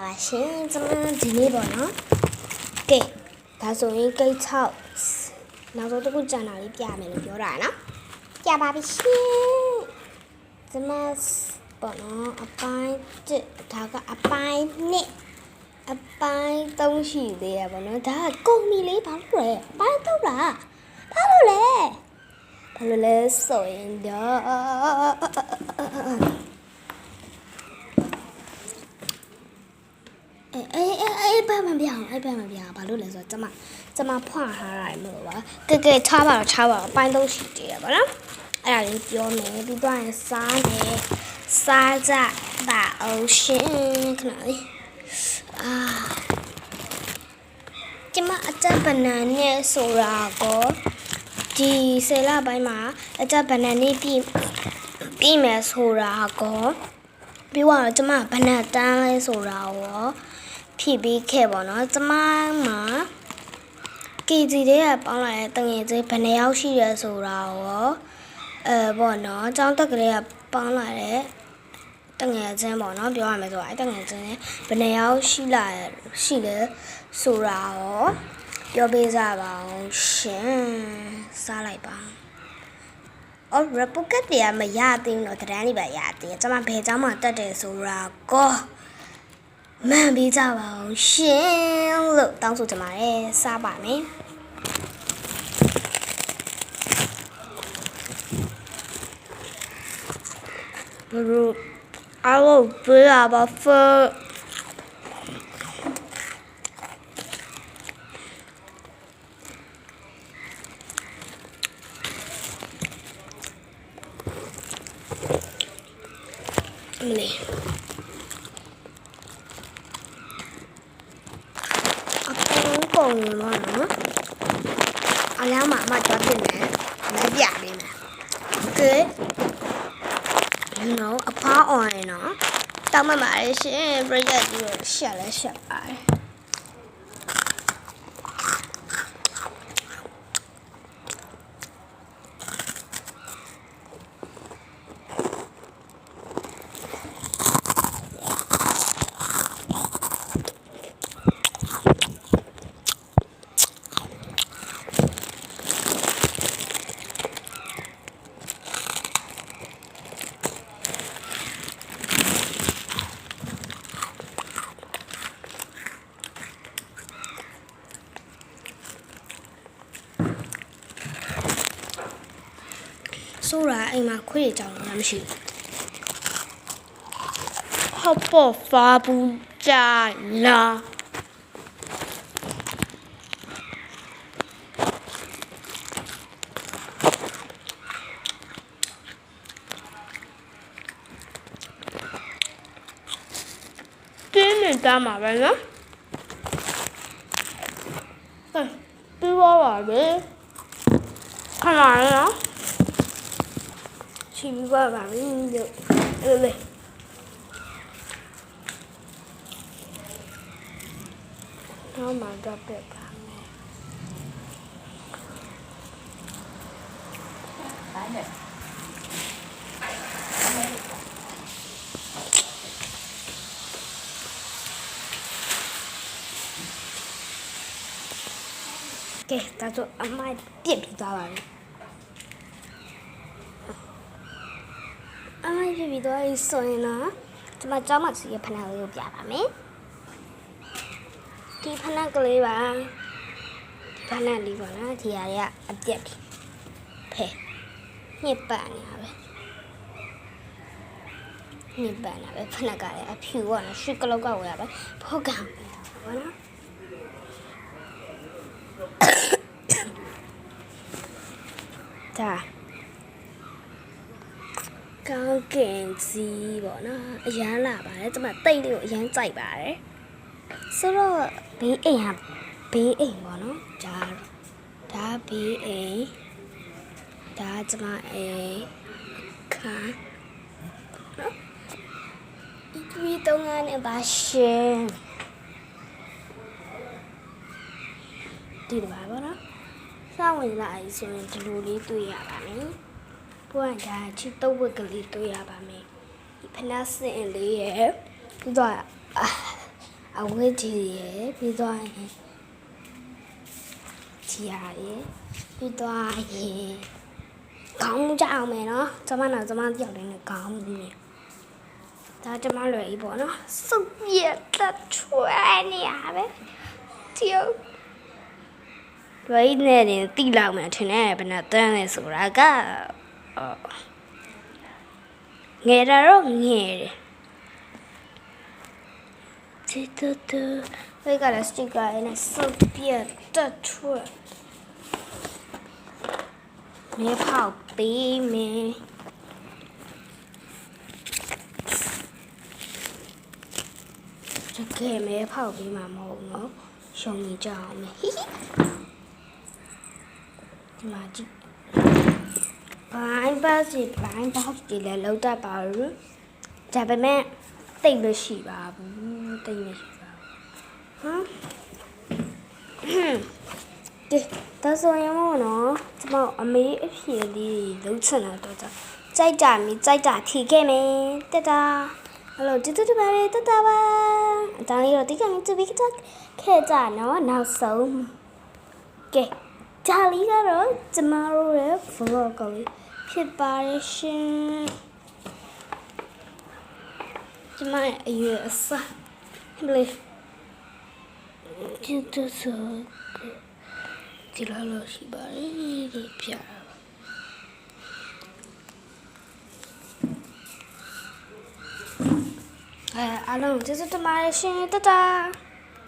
ပါရှင်ကျွန်မဒီနေ့ပေါ့နော်ကဲဒါဆိုရင်ကိတ်6နောက်ဆုံးတစ်ခုကြံတာလေးပြမယ်လို့ပြောတာနော်ပြပါပြီရှင်ကျွန်မပေါ့နော်အပိုင်း1ဒါကအပိုင်း2အပိုင်း3ရှိသေးရပေါ့နော်ဒါကကုံမီလေးဘာလို့လဲအပိုင်း3လားဘာလို့လဲဘာလို့လဲဆိုရင်တော့ အေးအေးအေးအေးဘာမှမပြောင်းအေးဘာမှမပြောင်းဘာလို့လဲဆိုတော့ကျမကျမဖွာထားတာမလို့ပါကဲကဲချားပါတော့ချားပါတော့အပိုင်းသုံးရှိသေးတယ်ဗောနော်အဲ့ဒါလေးပြောမယ်ပြီးတော့ရင်စားမယ်စားကြပါအောင်ရှင်ခဏလေးအာကျမအသက်ဘနန်နဲ့ဆိုတာကိုဒီဆယ်လပိုင်းမှာအသက်ဘနန်နဲ့ပြီးပြီးမယ်ဆိုတာကိုပြီးတော့ကျမဘနန်တန်းလဲဆိုတာကို ဖြည့်ပြီးခဲ့ပါတော့ကျမမှာ KG တွေကပေါင်းလာတဲ့တငယ်ချင်းဘယ်နှယောက်ရှိရဲဆိုတာရောအဲပေါ့နော်ចောင်းတက်ကလေးကပေါင်းလာတဲ့တငယ်ချင်းပေါ့နော်ပြောရမယ်ဆိုတော့အဲတငယ်ချင်းဘယ်နှယောက်ရှိလာရှိလဲဆိုတာရောပြောပေးကြပါအောင်ရှင်စားလိုက်ပါအော် replicate တွေကမရသေးဘူးတော့တန်းလေးပဲရသေးတယ်ကျွန်မဘယ်เจ้าမှတက်တယ်ဆိုတာကော မှန်ပြီးကြပါအောင်ရှင်လို့တောင်းဆိုချင်ပါတယ်စားပါမယ်ဘလူအလောပေးရပါဖက်မလေး အကုန်ကုန်လို့နော်အလား မအမကြောက်တင်တယ်မပြပေးမယ်ကဲ you know အဖား on နော်တောင်းမှပါလေရှင် break ရပြီးတော့ရှက်လဲရှက်ပါတယ် ဆိုးတာအိမ်မှာခွေးကြောင်လည်းမရှိဘူးဟောပေါ်ဖာဘူးကြလာပြင်းနေတာမှာပဲနော်ဟဲ့ပြီးသွားပါပြီခဏလေးနော် ချီပြီးသွားပါပြီလို့အဲ့လေတော့မှတော့ပြတ်ပါမယ်ကဲဒါဆိုအမိုက်ပြစ်ပြီးသွားပါ အမိုက်ပြစ်ပြီးသွားပြီဆိုရင်တော့ဒီမှာကျောင်းမစီရဲ့ဖနက်လေးကိုပြပါမယ်ဒီဖနက်ကလေးပါဒီဖနက်လေးပါနော်ဒီဟာတွေကအပြက်ပြီဖဲညစ်ပတ်နေတာပဲညစ်ပတ်နေတာပဲဖနက်ကလည်းအဖြူကနော်ရှစ်ကလောက်ကဝယ်ရပဲဖောက်ကံပဲဘာနော်ဒါ ကောင်းကင်စီပေါ့နော်အရန်လာပါတယ်ကျမတိတ်လေးကိုအရန်ကြိုက်ပါတယ်ဆိုတော့ဘေးအိမ်ဟာဘေးအိမ်ပေါ့နော်ဒါဒါဘေးအိမ်ဒါကျမအိမ်ခါနော်ဒီတော့ငါနဲ့ပါရှင်ဒီလိုပါပေါ့နော်စဝင်လာပြီဆိုရင်ဒီလိုလေးတွေ့ရပါမယ်။ ဘုရားဒါချစ်တော့ဝက်ကလေးတွေ့ရပါမယ်။ဒီဖနက်စင်လေးရဲ့ပြီးတော့အာအဝတ်ကြီးရယ်ပြီးသွားရင်ချီရရယ်ပြီးသွားရင်ခေါင်းကြအောင်မယ်နော်ကျမတော့ကျမတယောက်တည်းနဲ့ခေါင်းပြီးမယ်ဒါကျမလွယ်ကြီးပေါ့နော်စုပ်ပြတ်တက်ထွဲနေရပဲတယောက်လွယ်ကြီးနဲ့တင်တိလောက်မယ်ထင်တယ်ဘယ်နဲ့တန်းလဲဆိုတာကအော် ငယ်တာတော့ငယ်တယ်တီတူတူဝေကလာစတိကာနဲ့စုပ်ပြတ်တထွတ်မေဖောက်ပေးမယ်တကယ်မဲဖောက်ပြီးမှမဟုတ်နော်ရှုံနေကြအောင်ဟိဟိဒီမှာကြည့် ဘိုင်းပါစီဘိုင်းဘောက်ဒီလည်းလောက်တတ်ပါဘူးဒါပေမဲ့တိတ်မရှိပါဘူးတိတ်မရှိပါဘူးဟမ်ဒီဒါဆိုရင်မို့နော်ကျမအမေအဖြေလေးလှုပ်ချင်တာတော့ကြကြိုက်ကြမီကြိုက်ကြထီခဲ့မယ်တက်တာအဲ့လိုတူတူတူပါလေတက်တာပါအတောင်းလေးတော့ဒီကနေ့သူပြီးတော့ခဲ့ကြနော်နောက်ဆုံးကဲ ဒါလေးကတော့ကျမတို့ရဲ့ vlog ကိုဖြစ်ပါတယ်ရှင်ကျမရဲ့အရွယ်အစားဟဲ့လေဒီတော့ဆိုဒီလိုလို့ရှိပါတယ်ဒီပြာအဲအားလုံးကျေးဇူးတင်ပါတယ်ရှင်တတာ